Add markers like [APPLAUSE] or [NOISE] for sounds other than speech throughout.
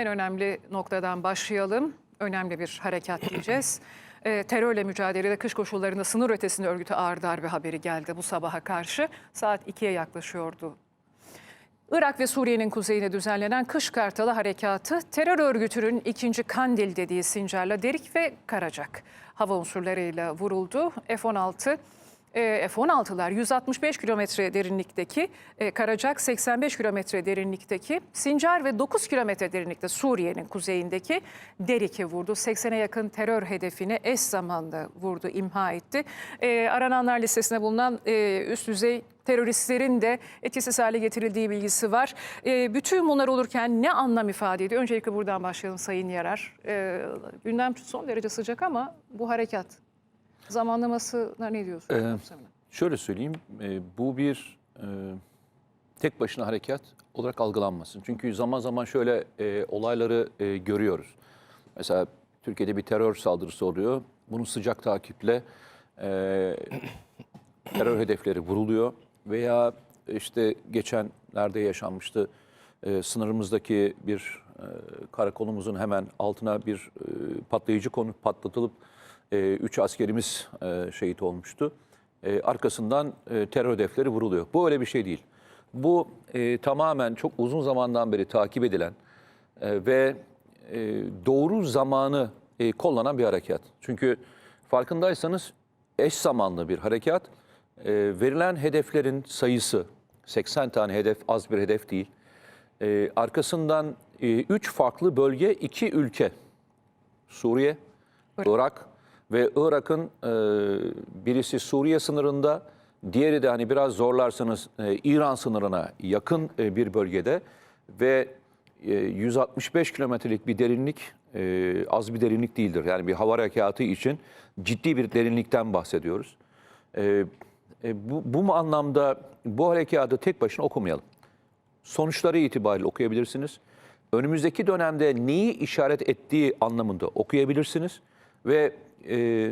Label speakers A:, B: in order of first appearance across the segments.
A: En önemli noktadan başlayalım. Önemli bir harekat diyeceğiz. [CLEARS THROAT] Ee, terörle mücadelede kış koşullarında sınır ötesinde örgütü ağır darbe haberi geldi bu sabaha karşı. Saat 2'ye yaklaşıyordu Irak ve Suriye'nin kuzeyinde düzenlenen Kış Kartalı Harekatı, terör örgütünün ikinci Kandil dediği Sincar'la Derik ve Karacak hava unsurlarıyla vuruldu. F-16 e, F-16'lar 165 kilometre derinlikteki, e, Karacak 85 kilometre derinlikteki, Sincar ve 9 kilometre derinlikte Suriye'nin kuzeyindeki Derik'i vurdu. 80'e yakın terör hedefini eş zamanlı vurdu, imha etti. E, arananlar listesinde bulunan e, üst düzey teröristlerin de etkisiz hale getirildiği bilgisi var. E, bütün bunlar olurken ne anlam ifade ediyor? Öncelikle buradan başlayalım Sayın Yarar. E, gündem son derece sıcak ama bu harekat zamanlamasına ne diyorsunuz?
B: Ee, Şöyle söyleyeyim, e, bu bir e, tek başına harekat olarak algılanmasın. Çünkü zaman zaman şöyle e, olayları e, görüyoruz. Mesela Türkiye'de bir terör saldırısı oluyor. Bunun sıcak takiple e, [CLEARS THROAT] terör hedefleri vuruluyor. Veya işte geçenlerde yaşanmıştı e, sınırımızdaki bir e, karakolumuzun hemen altına bir e, patlayıcı konup patlatılıp e, üç askerimiz e, şehit olmuştu. E, arkasından e, terör hedefleri vuruluyor. Bu öyle bir şey değil. Bu e, tamamen çok uzun zamandan beri takip edilen e, ve e, doğru zamanı e, kollanan bir harekat. Çünkü farkındaysanız eş zamanlı bir harekat. E, verilen hedeflerin sayısı 80 tane hedef az bir hedef değil. E, arkasından 3 farklı bölge, 2 ülke. Suriye, Irak ve Irak'ın e, birisi Suriye sınırında, diğeri de hani biraz zorlarsanız e, İran sınırına yakın e, bir bölgede ve e, 165 kilometrelik bir derinlik e, az bir derinlik değildir. Yani bir hava harekatı için ciddi bir derinlikten bahsediyoruz. E, e, bu, bu anlamda bu harekatı tek başına okumayalım sonuçları itibariyle okuyabilirsiniz. Önümüzdeki dönemde neyi işaret ettiği anlamında okuyabilirsiniz ve e,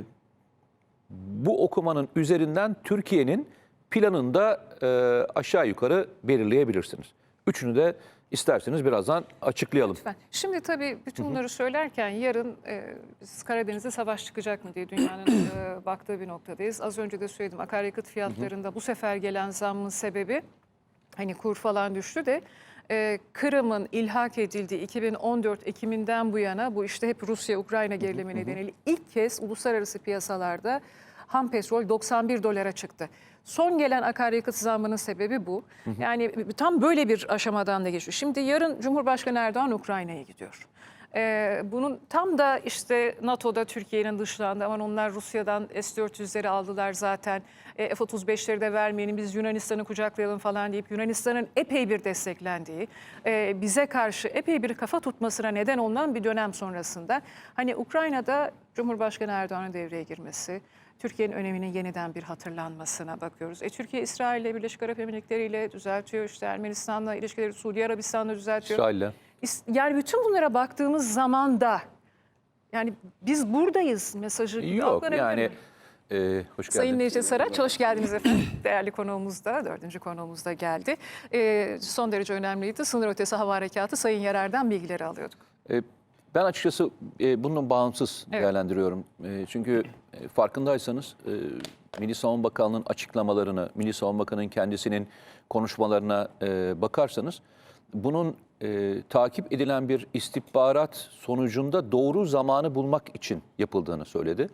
B: bu okumanın üzerinden Türkiye'nin planını da e, aşağı yukarı belirleyebilirsiniz. Üçünü de isterseniz birazdan açıklayalım.
A: Lütfen. Şimdi tabii bütün bunları söylerken yarın e, Karadeniz'de savaş çıkacak mı diye dünyanın [CLEARS THROAT] e, baktığı bir noktadayız. Az önce de söyledim akaryakıt fiyatlarında bu sefer gelen zammın sebebi hani kur falan düştü de e, Kırım'ın ilhak edildiği 2014 Ekim'inden bu yana bu işte hep Rusya-Ukrayna gerilimi nedeniyle ilk kez uluslararası piyasalarda ham petrol 91 dolara çıktı. Son gelen akaryakıt zammının sebebi bu. Yani tam böyle bir aşamadan da geçiyor. Şimdi yarın Cumhurbaşkanı Erdoğan Ukrayna'ya gidiyor. Ee, bunun tam da işte NATO'da Türkiye'nin dışlandı. Aman onlar Rusya'dan S-400'leri aldılar zaten. E, F-35'leri de vermeyelim biz Yunanistan'ı kucaklayalım falan deyip Yunanistan'ın epey bir desteklendiği, e, bize karşı epey bir kafa tutmasına neden olan bir dönem sonrasında. Hani Ukrayna'da Cumhurbaşkanı Erdoğan'ın devreye girmesi, Türkiye'nin öneminin yeniden bir hatırlanmasına bakıyoruz. E, Türkiye İsrail ile Birleşik Arap Emirlikleri ile düzeltiyor. İşte Ermenistan'la ilişkileri Suudi Arabistan'la düzeltiyor.
B: İsrail'le.
A: İs- Yani bütün bunlara baktığımız zaman da yani biz buradayız mesajı
B: Yok yani
A: mi?
B: E, hoş
A: Sayın
B: geldin.
A: Necdet Saraç hoş geldiniz efendim. [CLEARS THROAT] Değerli konuğumuz da dördüncü konuğumuz da geldi. Ee, son derece önemliydi. Sınır ötesi hava harekatı Sayın Yerer'den bilgileri alıyorduk.
B: E, Ben açıkçası e, bunun bağımsız
A: Evet.
B: değerlendiriyorum. E, Çünkü e, farkındaysanız e, Milli Savunma Bakanlığı'nın açıklamalarını, Milli Savunma Bakanı'nın kendisinin konuşmalarına e, bakarsanız bunun e, takip edilen bir istihbarat sonucunda doğru zamanı bulmak için yapıldığını söyledi.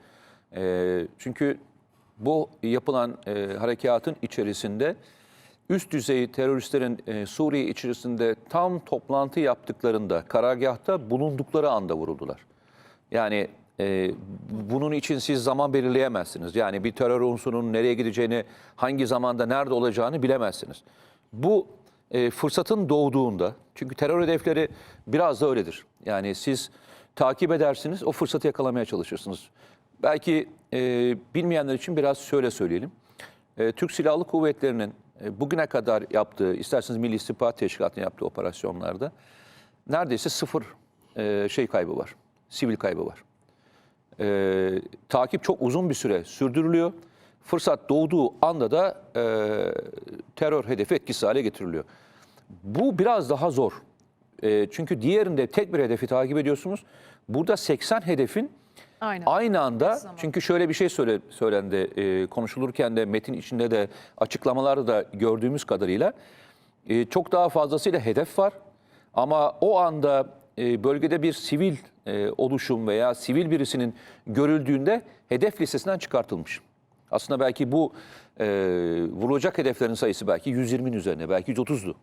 B: E, Çünkü bu yapılan e, harekatın içerisinde üst düzey teröristlerin e, Suriye içerisinde tam toplantı yaptıklarında, karargahta bulundukları anda vuruldular. Yani e, bunun için siz zaman belirleyemezsiniz. Yani bir terör unsurunun nereye gideceğini, hangi zamanda nerede olacağını bilemezsiniz. Bu e, fırsatın doğduğunda, çünkü terör hedefleri biraz da öyledir. Yani siz takip edersiniz, o fırsatı yakalamaya çalışırsınız. Belki e, bilmeyenler için biraz şöyle söyleyelim. E, Türk Silahlı Kuvvetleri'nin e, bugüne kadar yaptığı, isterseniz Milli İstihbarat Teşkilatı'nın yaptığı operasyonlarda neredeyse sıfır e, şey kaybı var, sivil kaybı var. E, takip çok uzun bir süre sürdürülüyor. Fırsat doğduğu anda da e, terör hedefi etkisiz hale getiriliyor. Bu biraz daha zor. E, çünkü diğerinde tek bir hedefi takip ediyorsunuz. Burada 80 hedefin
A: Aynen.
B: aynı anda çünkü şöyle bir şey söyle, söylendi e, konuşulurken de metin içinde de açıklamalarda da gördüğümüz kadarıyla e, çok daha fazlasıyla hedef var. Ama o anda e, bölgede bir sivil e, oluşum veya sivil birisinin görüldüğünde hedef listesinden çıkartılmış. Aslında belki bu e, vurulacak hedeflerin sayısı belki 120'nin üzerine, belki 130'du.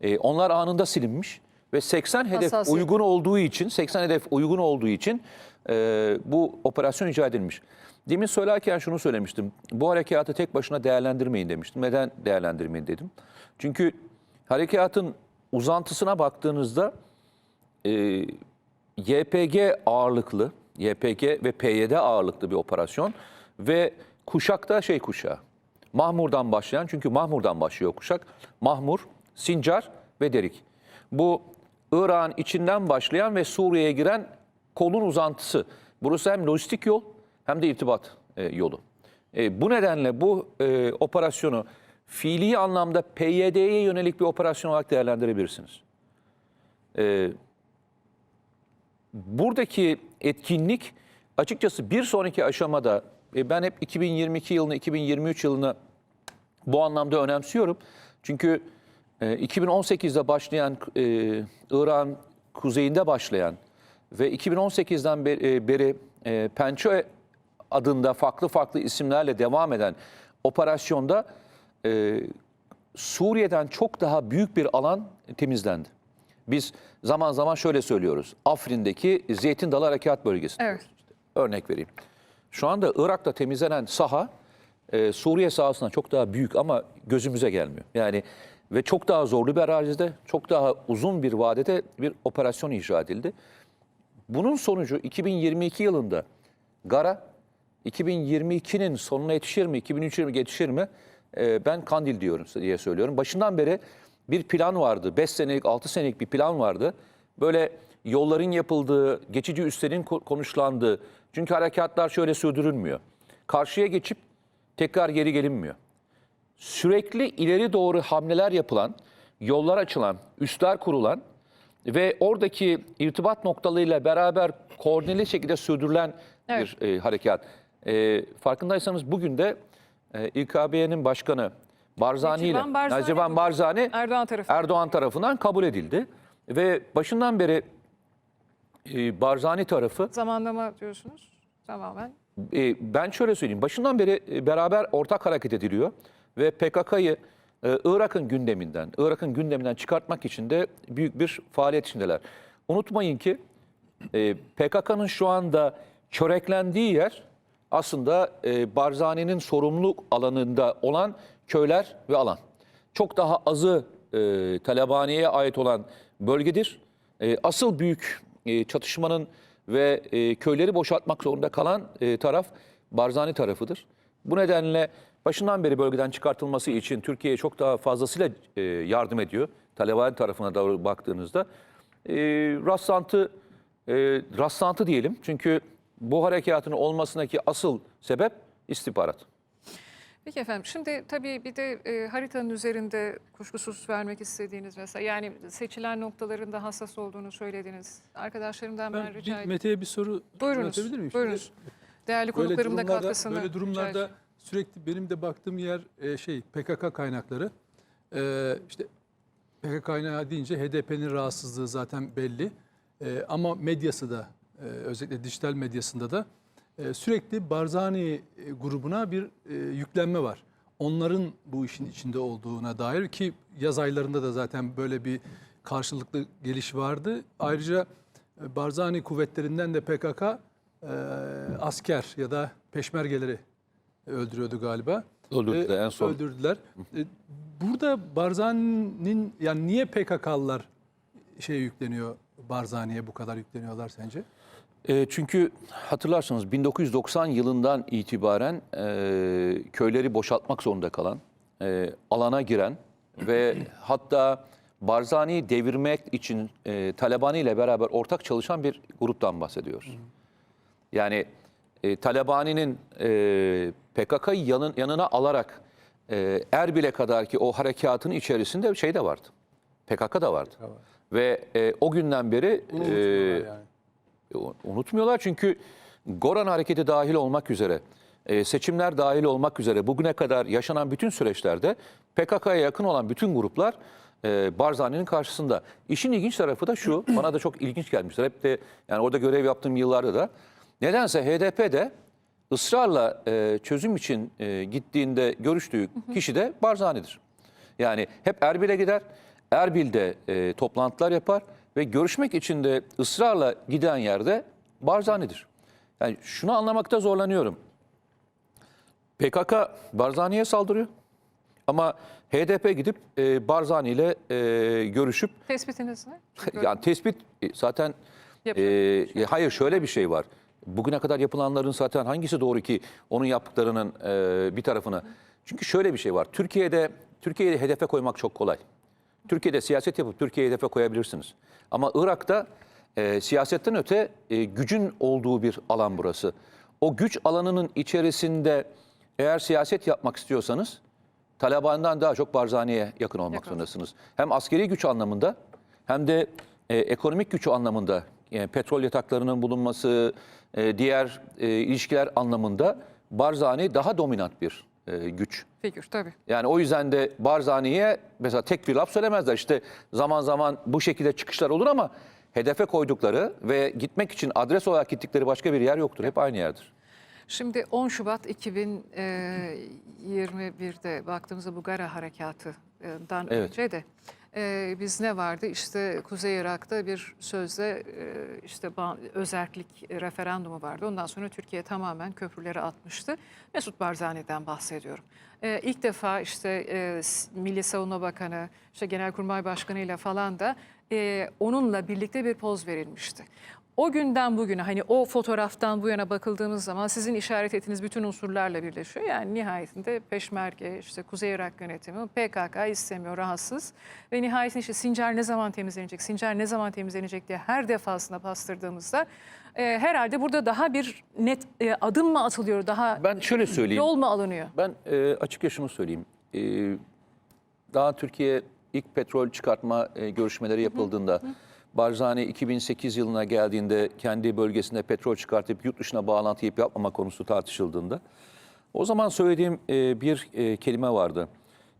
B: E, onlar anında silinmiş ve 80 hedef
A: Hassasiyet.
B: uygun olduğu için, 80 hedef uygun olduğu için e, bu operasyon icra edilmiş. Demin söylerken şunu söylemiştim. Bu harekatı tek başına değerlendirmeyin demiştim. Neden değerlendirmeyin dedim. Çünkü harekatın uzantısına baktığınızda e, YPG ağırlıklı, YPG ve PYD ağırlıklı bir operasyon ve kuşakta şey kuşağı. Mahmur'dan başlayan çünkü Mahmur'dan başlıyor kuşak. Mahmur, Sincar ve Derik. Bu Irak'ın içinden başlayan ve Suriye'ye giren kolun uzantısı. Burası hem lojistik yol hem de irtibat e, yolu. E, bu nedenle bu e, operasyonu fiili anlamda PYD'ye yönelik bir operasyon olarak değerlendirebilirsiniz. E, buradaki etkinlik açıkçası bir sonraki aşamada e, ben hep 2022 yılını 2023 yılını bu anlamda önemsiyorum. Çünkü 2018'de başlayan e, İran kuzeyinde başlayan ve 2018'den beri, e, beri e, Pençe adında farklı farklı isimlerle devam eden operasyonda e, Suriye'den çok daha büyük bir alan temizlendi. Biz zaman zaman şöyle söylüyoruz. Afrin'deki Zeytin Dalı Harekat Bölgesi.
A: Evet.
B: Örnek vereyim. Şu anda Irak'ta temizlenen saha e, Suriye sahasından çok daha büyük ama gözümüze gelmiyor. Yani ve çok daha zorlu bir arazide, çok daha uzun bir vadede bir operasyon icra edildi. Bunun sonucu 2022 yılında Gara 2022'nin sonuna yetişir mi, 2023'e yetişir mi? E, ben Kandil diyorum diye söylüyorum. Başından beri bir plan vardı. 5 senelik, 6 senelik bir plan vardı. Böyle yolların yapıldığı, geçici üslerin ko- konuşlandığı. Çünkü harekatlar şöyle sürdürülmüyor. Karşıya geçip tekrar geri gelinmiyor. Sürekli ileri doğru hamleler yapılan, yollar açılan, üstler kurulan ve oradaki irtibat noktalarıyla beraber koordineli şekilde sürdürülen
A: Evet.
B: bir e, harekat. E, farkındaysanız bugün de e, İKB'nin başkanı Barzani ile
A: Necivan Barzani Erdoğan tarafı.
B: Erdoğan tarafından kabul edildi. Ve başından beri e, Barzani tarafı
A: Zamanlama diyorsunuz. Tamamen.
B: e, ben şöyle söyleyeyim. Başından beri e, beraber ortak hareket ediliyor ve PKK'yı e, Irak'ın gündeminden, Irak'ın gündeminden çıkartmak için de büyük bir faaliyet içindeler. Unutmayın ki e, PKK'nın şu anda çöreklendiği yer aslında e, Barzani'nin sorumluluk alanında olan köyler ve alan. Çok daha azı e, Talabani'ye ait olan bölgedir. E, asıl büyük e, çatışmanın ve e, köyleri boşaltmak zorunda kalan e, taraf Barzani tarafıdır. Bu nedenle başından beri bölgeden çıkartılması için Türkiye'ye çok daha fazlasıyla e, yardım ediyor. Talabani tarafına doğru baktığınızda. E, rastlantı, e, rastlantı diyelim. Çünkü bu harekatın olmasındaki asıl sebep istihbarat.
A: Peki efendim şimdi tabii bir de e, haritanın üzerinde kuşkusuz vermek istediğiniz mesela yani seçilen noktalarında hassas olduğunu söylediniz. Arkadaşlarımdan ben,
C: Ben
A: rica
C: bir,
A: edeyim.
C: Mete'ye bir soru
A: Buyurunuz.
C: yöneltebilir miyim?
A: Buyurunuz. Değerli
C: Böyle
A: konuklarım da
C: durumlarda,
A: katkısını
C: böyle durumlarda. Sürekli benim de baktığım yer e, şey PKK kaynakları. E, işte PKK kaynağı deyince HDP'nin rahatsızlığı zaten belli. E, ama medyası da e, özellikle dijital medyasında da e, sürekli Barzani e, grubuna bir e, yüklenme var. Onların bu işin içinde olduğuna dair ki yaz aylarında da zaten böyle bir karşılıklı geliş vardı. Ayrıca e, Barzani kuvvetlerinden de PKK e, asker ya da peşmergeleri öldürüyordu galiba.
B: Öldürdüler
C: E,
B: en son.
C: Öldürdüler. E, Burada Barzani'nin yani niye PKK'lılar şeye yükleniyor Barzani'ye bu kadar yükleniyorlar sence?
B: E, çünkü hatırlarsanız 1990 yılından itibaren e, köyleri boşaltmak zorunda kalan, e, alana giren ve [CLEARS THROAT] hatta Barzani'yi devirmek için e, Talabani ile beraber ortak çalışan bir gruptan bahsediyoruz. Yani e, Talabani'nin e, PKK'yı yanın, yanına alarak e, Erbil'e kadar ki o harekatın içerisinde şey de vardı. PKK da vardı. Ve e, o günden beri e,
C: unutmuyorlar yani.
B: o- unutmuyorlar çünkü Goran hareketi dahil olmak üzere, e, seçimler dahil olmak üzere bugüne kadar yaşanan bütün süreçlerde PKK'ya yakın olan bütün gruplar e, Barzani'nin karşısında. İşin ilginç tarafı da şu, bana da çok ilginç gelmiştir. Hep de yani orada görev yaptığım yıllarda da nedense HDP de ısrarla e, çözüm için e, gittiğinde görüştüğü kişi de Barzani'dir. Yani hep Erbil'e gider, Erbil'de e, toplantılar yapar ve görüşmek için de ısrarla giden yerde Barzani'dir. Yani şunu anlamakta zorlanıyorum. PKK Barzani'ye saldırıyor ama HDP gidip e, Barzani ile e, görüşüp
A: Tespitiniz ne? [LAUGHS]
B: Yani tespit e, zaten e, e, hayır şöyle bir şey var. Bugüne kadar yapılanların zaten hangisi doğru ki onun yaptıklarının e, bir tarafını. Çünkü şöyle bir şey var. Türkiye'de Türkiye'de hedefe koymak çok kolay. Türkiye'de siyaset yapıp Türkiye'ye hedefe koyabilirsiniz. Ama Irak'ta e, siyasetten öte e, gücün olduğu bir alan burası. O güç alanının içerisinde eğer siyaset yapmak istiyorsanız Taliban'dan daha çok Barzani'ye yakın olmak
A: Yakın.
B: zorundasınız. Hem askeri güç anlamında hem de e, ekonomik güç anlamında yani petrol yataklarının bulunması, e, diğer e, ilişkiler anlamında Barzani daha dominant bir e, güç.
A: Figür tabii.
B: Yani o yüzden de Barzani'ye mesela tek bir laf söylemezler. İşte zaman zaman bu şekilde çıkışlar olur ama hedefe koydukları ve gitmek için adres olarak gittikleri başka bir yer yoktur. Hep aynı yerdir.
A: Şimdi 10 Şubat 2021'de baktığımızda bu Gara Harekatı'dan
B: Evet.
A: önce de e, biz ne vardı? İşte Kuzey Irak'ta bir sözde e, işte özerklik referandumu vardı. Ondan sonra Türkiye tamamen köprüleri atmıştı. Mesut Barzani'den bahsediyorum. E, ilk defa işte e, Milli Savunma Bakanı, işte Genelkurmay Başkanı ile falan da e, onunla birlikte bir poz verilmişti. O günden bugüne hani o fotoğraftan bu yana bakıldığımız zaman sizin işaret ettiğiniz bütün unsurlarla birleşiyor. Yani nihayetinde Peşmerge, işte Kuzey Irak yönetimi, PKK istemiyor, rahatsız. Ve nihayetinde işte Sincar ne zaman temizlenecek, Sincar ne zaman temizlenecek diye her defasında bastırdığımızda e, herhalde burada daha bir net e, adım mı atılıyor, daha
B: Ben şöyle söyleyeyim.
A: yol mu alınıyor?
B: Ben e, açıkça şunu söyleyeyim. E, daha Türkiye ilk petrol çıkartma e, görüşmeleri yapıldığında, Barzani 2008 yılına geldiğinde kendi bölgesinde petrol çıkartıp yurt dışına bağlantı yapıp yapmama konusu tartışıldığında, o zaman söylediğim e, bir e, kelime vardı.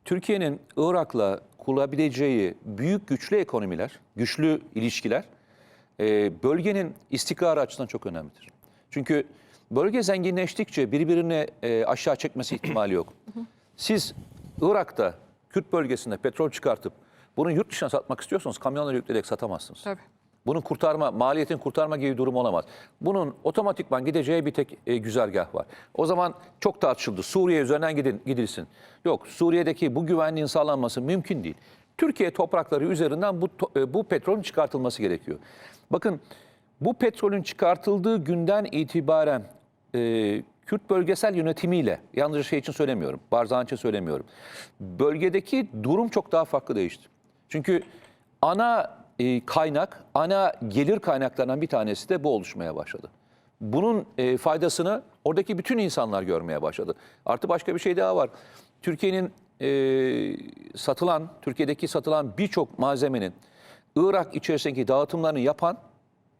B: Türkiye'nin Irak'la kurabileceği büyük güçlü ekonomiler, güçlü ilişkiler e, bölgenin istikrarı açısından çok önemlidir. Çünkü bölge zenginleştikçe birbirini e, aşağı çekmesi ihtimali yok. Siz Irak'ta, Kürt bölgesinde petrol çıkartıp bunu yurt dışına satmak istiyorsanız kamyonlara yükleyerek satamazsınız.
A: Tabii.
B: Bunun kurtarma, maliyetin kurtarma gibi bir durum olamaz. Bunun otomatikman gideceği bir tek e, güzergah var. O zaman çok tartışıldı. Suriye üzerinden gidin, gidilsin. Yok, Suriye'deki bu güvenliğin sağlanması mümkün değil. Türkiye toprakları üzerinden bu, e, bu petrolün çıkartılması gerekiyor. Bakın bu petrolün çıkartıldığı günden itibaren e, Kürt bölgesel yönetimiyle, yalnızca şey için söylemiyorum, Barzani için söylemiyorum. Bölgedeki durum çok daha farklı değişti. Çünkü ana e, kaynak, ana gelir kaynaklarından bir tanesi de bu oluşmaya başladı. Bunun e, faydasını oradaki bütün insanlar görmeye başladı. Artı başka bir şey daha var. Türkiye'nin e, satılan, Türkiye'deki satılan birçok malzemenin Irak içerisindeki dağıtımlarını yapan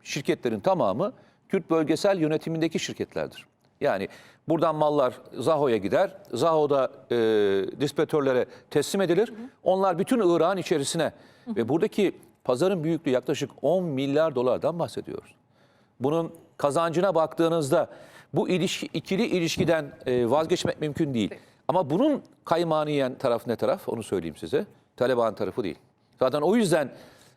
B: şirketlerin tamamı Kürt bölgesel yönetimindeki şirketlerdir. Yani buradan mallar Zaho'ya gider, Zaho'da e, dispetörlere teslim edilir. Onlar bütün Irak'ın içerisine ve buradaki pazarın büyüklüğü yaklaşık 10 milyar dolardan bahsediyoruz. Bunun kazancına baktığınızda bu ilişki, ikili ilişkiden e, vazgeçmek mümkün değil. Ama bunun kaymağını yiyen taraf ne taraf onu söyleyeyim size. Taliban tarafı değil. Zaten o yüzden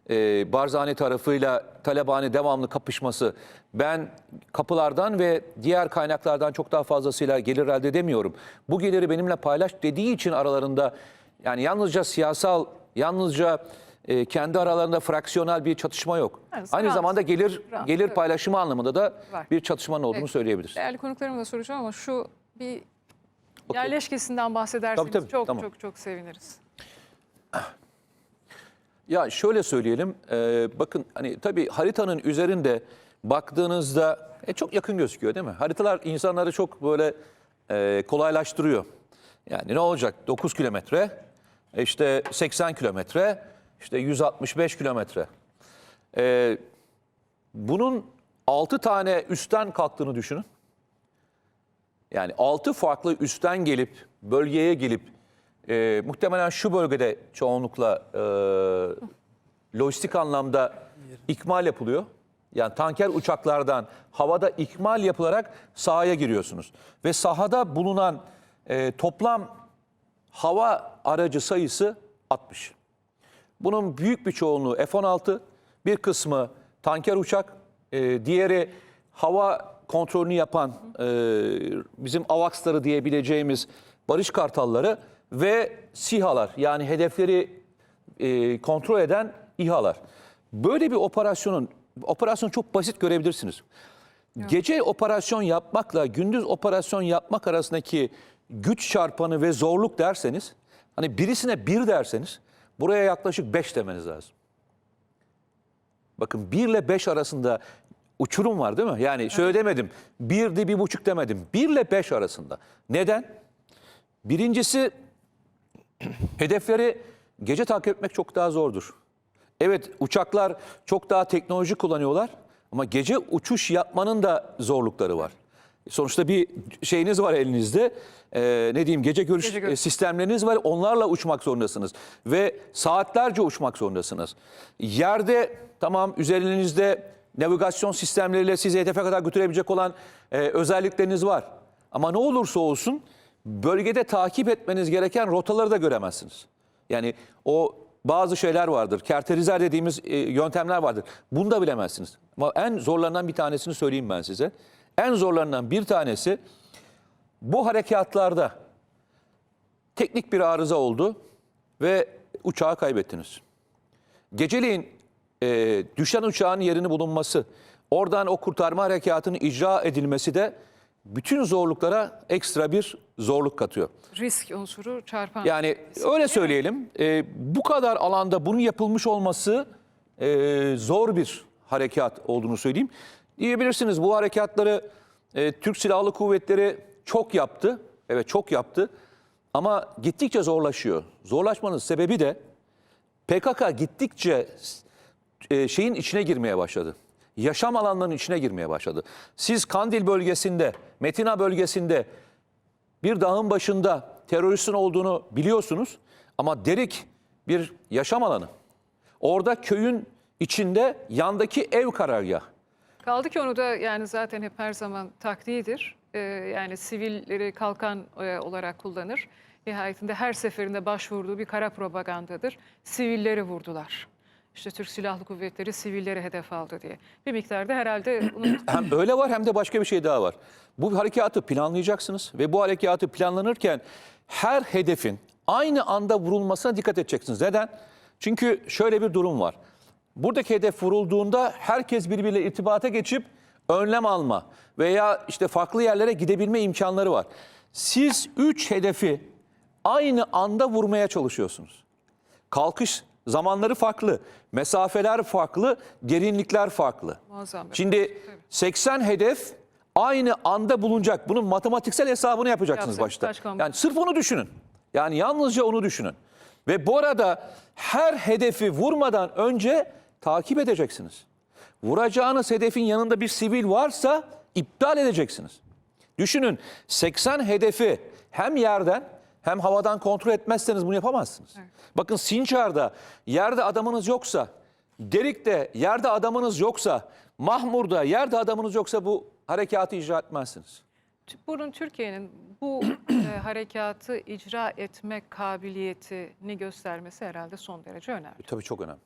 B: e, Barzani tarafıyla Taliban'ın devamlı kapışması ben kapılardan ve diğer kaynaklardan çok daha fazlasıyla gelir elde edemiyorum. Bu geliri benimle paylaş dediği için aralarında yani yalnızca siyasal, yalnızca e, kendi aralarında fraksiyonel bir çatışma yok.
A: Evet,
B: Aynı
A: rant.
B: zamanda gelir
A: Rant,
B: gelir
A: evet.
B: paylaşımı anlamında da
A: Var.
B: bir çatışmanın olduğunu
A: Evet.
B: söyleyebiliriz.
A: Değerli konuklarıma da soracağım ama şu bir
B: Okey.
A: yerleşkesinden bahsederseniz
B: Tabii, tabii,
A: çok
B: tamam.
A: çok çok seviniriz.
B: Ya şöyle söyleyelim, e, bakın hani tabii haritanın üzerinde baktığınızda e, çok yakın gözüküyor değil mi? Haritalar insanları çok böyle e, kolaylaştırıyor. Yani ne olacak? 9 kilometre, e, işte 80 kilometre, işte 165 kilometre. Bunun 6 tane üstten kalktığını düşünün. Yani 6 farklı üstten gelip bölgeye gelip e, muhtemelen şu bölgede çoğunlukla e, lojistik anlamda ikmal yapılıyor. Yani tanker uçaklardan havada ikmal yapılarak sahaya giriyorsunuz. Ve sahada bulunan e, toplam hava aracı sayısı 60. Bunun büyük bir çoğunluğu F-16, bir kısmı tanker uçak, e, diğeri hava kontrolünü yapan e, bizim AVAX'ları diyebileceğimiz barış kartalları ve SİHA'lar yani hedefleri e, kontrol eden İHA'lar. Böyle bir operasyonun, operasyon çok basit görebilirsiniz. Gece operasyon yapmakla gündüz operasyon yapmak arasındaki güç çarpanı ve zorluk derseniz, hani birisine bir derseniz buraya yaklaşık beş demeniz lazım. Bakın 1 ile 5 arasında uçurum var değil mi? Yani şöyle demedim. 1 de bir buçuk demedim. 1 ile 5 arasında. Neden? Birincisi [CLEARS THROAT] hedefleri gece takip etmek çok daha zordur. Evet uçaklar çok daha teknoloji kullanıyorlar ama gece uçuş yapmanın da zorlukları var. Sonuçta bir şeyiniz var elinizde. Ee, ne diyeyim gece görüş,
A: Gece
B: e, sistemleriniz var. Onlarla uçmak zorundasınız ve saatlerce uçmak zorundasınız. Yerde tamam üzerinizde navigasyon sistemleriyle sizi hedefe kadar götürebilecek olan e, özellikleriniz var. Ama ne olursa olsun bölgede takip etmeniz gereken rotaları da göremezsiniz. Yani o bazı şeyler vardır. Kerterizer dediğimiz e, yöntemler vardır. Bunu da bilemezsiniz. Ama en zorlarından bir tanesini söyleyeyim ben size. En zorlarından bir tanesi bu harekatlarda teknik bir arıza oldu ve uçağı kaybettiniz. Geceliğin e, düşen uçağın yerini bulunması, oradan o kurtarma harekatının icra edilmesi de bütün zorluklara ekstra bir zorluk katıyor.
A: Risk unsuru çarpan.
B: Yani öyle söyleyelim. e, bu kadar alanda bunun yapılmış olması e, zor bir harekat olduğunu söyleyeyim. Diyebilirsiniz bu harekatları e, Türk Silahlı Kuvvetleri çok yaptı. Evet çok yaptı. Ama gittikçe zorlaşıyor. Zorlaşmanın sebebi de PKK gittikçe e, şeyin içine girmeye başladı. Yaşam alanlarının içine girmeye başladı. Siz Kandil bölgesinde, Metina bölgesinde bir dağın başında teröristin olduğunu biliyorsunuz ama Derik bir yaşam alanı. Orada köyün içinde yandaki ev karargahı.
A: Kaldı ki onu da yani zaten hep her zaman taktiğidir. Ee, yani sivilleri kalkan e, olarak kullanır. Nihayetinde her seferinde başvurduğu bir kara propagandadır. Sivilleri vurdular. İşte Türk Silahlı Kuvvetleri sivilleri hedef aldı diye. Bir miktarda herhalde [CLEARS THROAT] bunun
B: Hem öyle var hem de başka bir şey daha var. Bu harekatı planlayacaksınız ve bu harekatı planlanırken her hedefin aynı anda vurulmasına dikkat edeceksiniz. Neden? Çünkü şöyle bir durum var. Buradaki hedef vurulduğunda herkes birbiriyle irtibata geçip önlem alma veya işte farklı yerlere gidebilme imkanları var. Siz üç hedefi aynı anda vurmaya çalışıyorsunuz. Kalkış zamanları farklı, mesafeler farklı, derinlikler farklı.
A: muazzam
B: Şimdi 80 hedef aynı anda bulunacak. Bunun matematiksel hesabını yapacaksınız
A: Yapsın,
B: başta. Yani sırf onu düşünün. Yani yalnızca onu düşünün. Ve bu arada her hedefi vurmadan önce takip edeceksiniz. Vuracağınız hedefin yanında bir sivil varsa iptal edeceksiniz. Düşünün 80 hedefi hem yerden hem havadan kontrol etmezseniz bunu yapamazsınız. Bakın Sincar'da yerde adamınız yoksa, Derik'te yerde adamınız yoksa, Mahmur'da yerde adamınız yoksa bu harekatı icra etmezsiniz.
A: Bunun Türkiye'nin bu e, harekatı icra etme kabiliyetini göstermesi herhalde son derece önemli.
B: E, tabii çok önemli.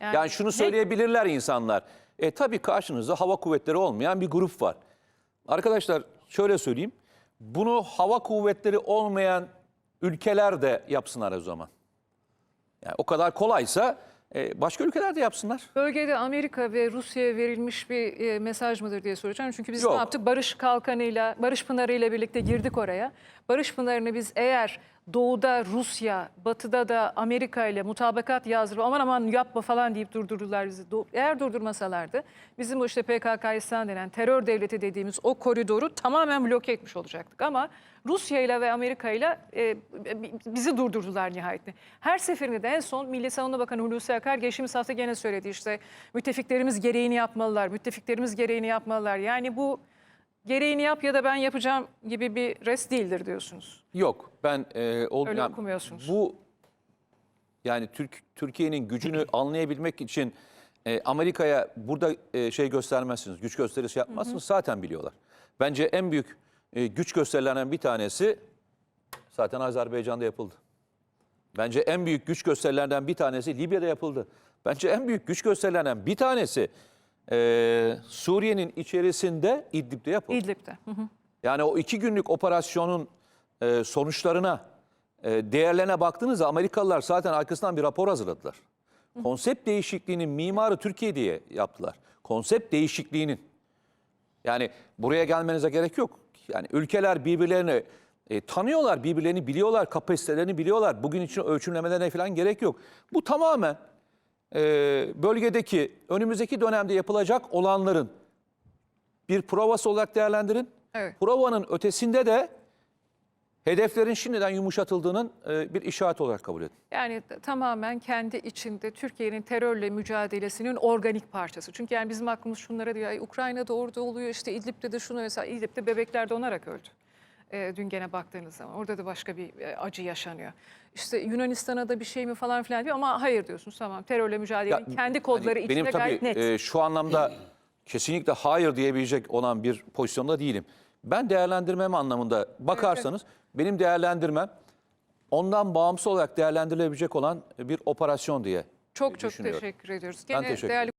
A: Yani
B: Yani şunu
A: ne-
B: söyleyebilirler insanlar. E tabii karşınızda hava kuvvetleri olmayan bir grup var. Arkadaşlar şöyle söyleyeyim. Bunu hava kuvvetleri olmayan ülkeler de yapsınlar o zaman. Yani o kadar kolaysa e, başka ülkeler de yapsınlar.
A: Bölgede Amerika ve Rusya'ya verilmiş bir e, mesaj mıdır diye soracağım. Çünkü biz
B: Yok.
A: ne yaptık? Barış Kalkanı'yla, Barış Pınarı ile birlikte girdik oraya. Barış Pınarı'nı biz eğer doğuda Rusya, batıda da Amerika ile mutabakat yazdırıp aman aman yapma falan deyip durdurdular bizi. Eğer durdurmasalardı bizim bu işte PKK-İslam denen terör devleti dediğimiz o koridoru tamamen bloke etmiş olacaktık. Ama Rusya ile ve Amerika ile e, bizi durdurdular nihayetinde. Her seferinde de en son Milli Savunma Bakanı Hulusi Akar geçtiğimiz hafta gene söyledi işte müttefiklerimiz gereğini yapmalılar, müttefiklerimiz gereğini yapmalılar. Yani bu gereğini yap ya da ben yapacağım gibi bir res değildir diyorsunuz.
B: Yok ben e, ol,
A: Öyle okumuyorsunuz.
B: Bu yani Türk Türkiye'nin gücünü [CLEARS THROAT] anlayabilmek için e, Amerika'ya burada e, şey göstermezsiniz, güç gösterisi yapmazsınız zaten biliyorlar. Bence en büyük e, güç gösterilerinden bir tanesi zaten Azerbaycan'da yapıldı. Bence en büyük güç gösterilerinden bir tanesi Libya'da yapıldı. Bence en büyük güç gösterilerinden bir tanesi e, Suriye'nin içerisinde İdlib'de yapıldı.
A: İdlib'de. Hı hı.
B: Yani o iki günlük operasyonun e, sonuçlarına, e, değerlerine baktığınızda Amerikalılar zaten arkasından bir rapor hazırladılar. Konsept değişikliğinin mimarı Türkiye diye yaptılar. Konsept değişikliğinin. Yani buraya gelmenize gerek yok. Yani ülkeler birbirlerini e, tanıyorlar, birbirlerini biliyorlar, kapasitelerini biliyorlar. Bugün için ölçümlemelerine falan gerek yok. Bu tamamen e, bölgedeki önümüzdeki dönemde yapılacak olanların bir provası olarak değerlendirin.
A: Evet.
B: Provanın ötesinde de hedeflerin şimdiden yumuşatıldığının e, bir işareti olarak kabul edin.
A: Yani tamamen kendi içinde Türkiye'nin terörle mücadelesinin organik parçası. Çünkü yani bizim aklımız şunlara diyor. "Ay, Ukrayna'da orada oluyor işte İdlib'de de şunu mesela İdlib'de bebekler donarak öldü. E, dün gene baktığınız zaman orada da başka bir e, acı yaşanıyor. İşte Yunanistan'a da bir şey mi falan filan diyor ama hayır diyorsunuz tamam terörle mücadelenin
B: Ya,
A: kendi kodları
B: hani
A: içinde
B: benim tabii
A: gayet net.
B: e, şu anlamda kesinlikle hayır diyebilecek olan bir pozisyonda değilim. Ben değerlendirmem anlamında bakarsanız benim değerlendirmem ondan bağımsız olarak değerlendirilebilecek olan bir operasyon diye
A: çok çok
B: düşünüyorum.
A: teşekkür ediyoruz. Gene
B: teşekkür
A: değerli